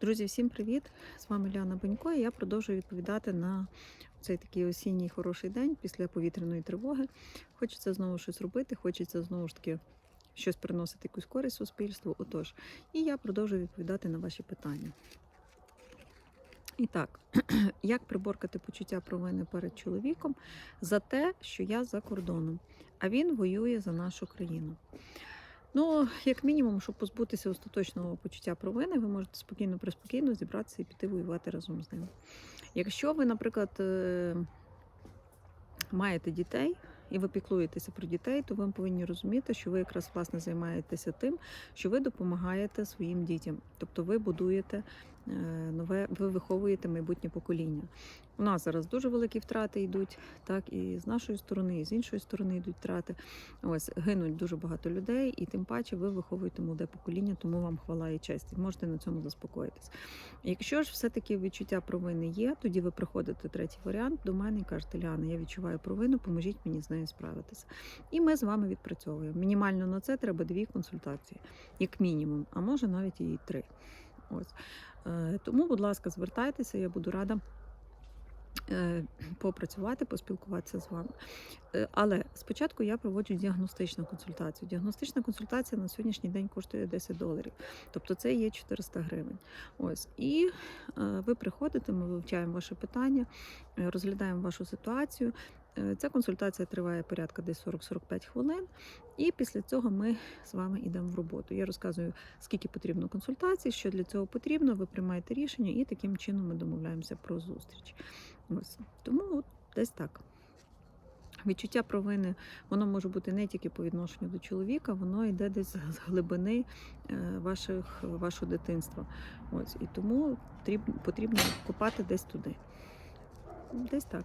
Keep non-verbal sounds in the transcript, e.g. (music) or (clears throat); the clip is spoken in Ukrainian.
Друзі, всім привіт! З вами Ліана Бонько і я продовжую відповідати на цей такий осінній хороший день після повітряної тривоги. Хочеться знову щось робити, хочеться знову ж таки щось приносити якусь користь суспільству. Отож, і я продовжую відповідати на ваші питання. І так, (clears throat) як приборкати почуття провини перед чоловіком за те, що я за кордоном, а він воює за нашу країну? Ну, як мінімум, щоб позбутися остаточного почуття провини, ви можете спокійно, приспокійно зібратися і піти воювати разом з ним. Якщо ви, наприклад, е, маєте дітей і ви піклуєтеся про дітей, то ви повинні розуміти, що ви якраз власне займаєтеся тим, що ви допомагаєте своїм дітям, тобто ви будуєте нове, ви виховуєте майбутнє покоління. У нас зараз дуже великі втрати йдуть, так і з нашої сторони, і з іншої сторони йдуть втрати. Ось гинуть дуже багато людей, і тим паче ви виховуєте молоде покоління, тому вам хвала і честь. Можете на цьому заспокоїтись. Якщо ж все-таки відчуття провини є, тоді ви приходите третій варіант до мене і кажете, Ляна, я відчуваю провину, поможіть мені з нею справитися. І ми з вами відпрацьовуємо. Мінімально на це треба дві консультації, як мінімум, а може навіть і три. Ось. Е, Тому, будь ласка, звертайтеся, я буду рада е, попрацювати, поспілкуватися з вами. Е, Але спочатку я проводжу діагностичну консультацію. Діагностична консультація на сьогоднішній день коштує 10 доларів, тобто це є 400 гривень. Ось і ви приходите, ми вивчаємо ваше питання, розглядаємо вашу ситуацію. Е, Ця консультація триває порядка десь 40-45 хвилин, і після цього ми з вами йдемо в роботу. Я розказую, скільки потрібно консультацій, що для цього потрібно. Ви приймаєте рішення, і таким чином ми домовляємося про зустріч. Ось тому от десь так. Відчуття провини воно може бути не тільки по відношенню до чоловіка, воно йде десь з глибини е, ваших, вашого дитинства. Ось і тому потрібно, копати десь туди. Десь так.